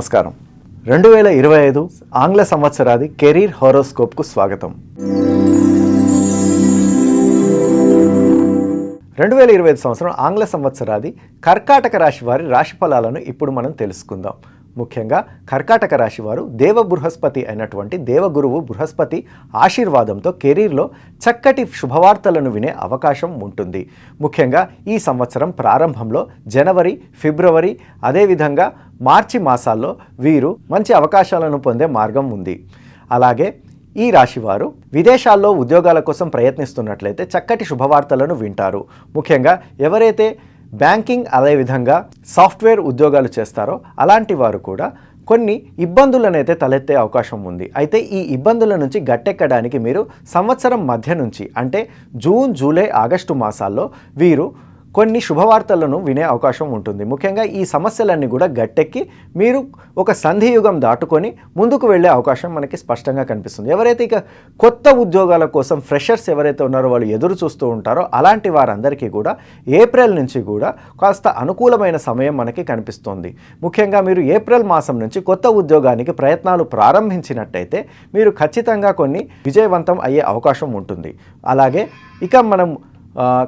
నమస్కారం. రెండు వేల ఇరవై ఐదు ఆంగ్ల సంవత్సరాది కెరీర్ హోరోస్కోప్కు స్వాగతం. రెండు వేల ఇరవై ఐదు సంవత్సరం ఆంగ్ల సంవత్సరాది కర్కాటక రాశి వారి రాశి ఫలాలను ఇప్పుడు మనం తెలుసుకుందాం. ముఖ్యంగా కర్కాటక రాశి వారు దేవ బృహస్పతి అయినటువంటి దేవగురువు బృహస్పతి ఆశీర్వాదంతో కెరీర్లో చక్కటి శుభవార్తలను వినే అవకాశం ఉంటుంది. ముఖ్యంగా ఈ సంవత్సరం ప్రారంభంలో జనవరి ఫిబ్రవరి అదేవిధంగా మార్చి మాసాల్లో వీరు మంచి అవకాశాలను పొందే మార్గం ఉంది. అలాగే ఈ రాశివారు విదేశాల్లో ఉద్యోగాల కోసం ప్రయత్నిస్తున్నట్లయితే చక్కటి శుభవార్తలను వింటారు. ముఖ్యంగా ఎవరైతే బ్యాంకింగ్ అదేవిధంగా సాఫ్ట్వేర్ ఉద్యోగాలు చేస్తారో అలాంటి వారు కూడా కొన్ని ఇబ్బందులనైతే తలెత్తే అవకాశం ఉంది. అయితే ఈ ఇబ్బందుల నుంచి గట్టెక్కడానికి మీరు సంవత్సరం మధ్య నుంచి అంటే జూన్ జూలై ఆగస్టు మాసాల్లో వీరు కొన్ని శుభవార్తలను వినే అవకాశం ఉంటుంది. ముఖ్యంగా ఈ సమస్యలన్నీ కూడా గట్టెక్కి మీరు ఒక సంధియుగం దాటుకొని ముందుకు వెళ్ళే అవకాశం మనకి స్పష్టంగా కనిపిస్తుంది. ఎవరైతే ఇక కొత్త ఉద్యోగాల కోసం ఫ్రెషర్స్ ఎవరైతే ఉన్నారో వాళ్ళు ఎదురు చూస్తూ ఉంటారో అలాంటి వారందరికీ కూడా ఏప్రిల్ నుంచి కూడా కాస్త అనుకూలమైన సమయం మనకి కనిపిస్తుంది. ముఖ్యంగా మీరు ఏప్రిల్ మాసం నుంచి కొత్త ఉద్యోగానికి ప్రయత్నాలు ప్రారంభించినట్టయితే మీరు ఖచ్చితంగా కొన్ని విజయవంతం అయ్యే అవకాశం ఉంటుంది. అలాగే ఇక మనం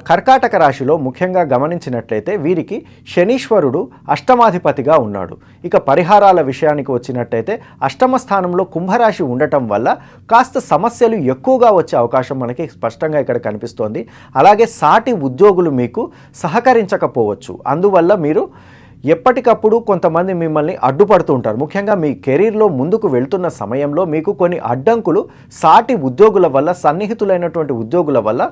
కర్కాటక రాశిలో ముఖ్యంగా గమనించినట్లయితే వీరికి శనీశ్వరుడు అష్టమాధిపతిగా ఉన్నాడు. ఇక పరిహారాల విషయానికి వచ్చినట్టయితే అష్టమ స్థానంలో కుంభరాశి ఉండటం వల్ల కాస్త సమస్యలు ఎక్కువగా వచ్చే అవకాశం మనకి స్పష్టంగా ఇక్కడ కనిపిస్తోంది. అలాగే సాటి ఉద్యోగులు మీకు సహకరించకపోవచ్చు. అందువల్ల మీరు ఎప్పటికప్పుడు కొంతమంది మిమ్మల్ని అడ్డుపడుతూ ఉంటారు. ముఖ్యంగా మీ కెరీర్లో ముందుకు వెళ్తున్న సమయంలో మీకు కొన్ని అడ్డంకులు సాటి ఉద్యోగుల వల్ల సన్నిహితులైనటువంటి ఉద్యోగుల వల్ల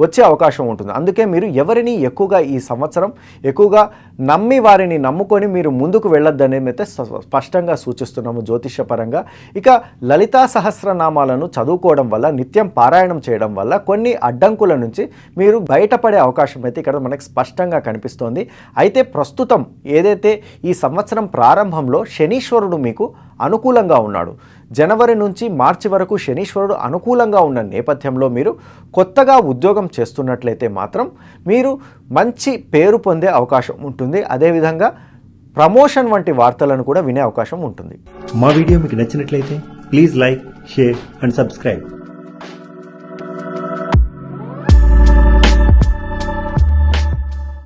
వచ్చే అవకాశం ఉంటుంది. అందుకే మీరు ఎవరిని ఎక్కువగా ఈ సంవత్సరం ఎక్కువగా నమ్మి వారిని నమ్ముకొని మీరు ముందుకు వెళ్ళొద్దని అయితే స్ప- స్పష్టంగా సూచిస్తున్నాము జ్యోతిష్యపరంగా. ఇక లలితా సహస్రనామాలను చదువుకోవడం వల్ల నిత్యం పారాయణం చేయడం వల్ల కొన్ని అడ్డంకుల నుంచి మీరు బయటపడే అవకాశం అయితే ఇక్కడ మనకు స్పష్టంగా కనిపిస్తోంది. అయితే ప్రస్తుతం ఏదైతే ఈ సంవత్సరం ప్రారంభంలో శనీశ్వరుడు మీకు అనుకూలంగా ఉన్నాడు. జనవరి నుంచి మార్చి వరకు శనీశ్వరుడు అనుకూలంగా ఉన్న నేపథ్యంలో మీరు కొత్తగా ఉద్యోగం చేస్తున్నట్లయితే మాత్రం మీరు మంచి పేరు పొందే అవకాశం ఉంటుంది. అదేవిధంగా ప్రమోషన్ వంటి వార్తలను కూడా వినే అవకాశం ఉంటుంది. మా వీడియో మీకు నచ్చినట్లయితే please like share and subscribe.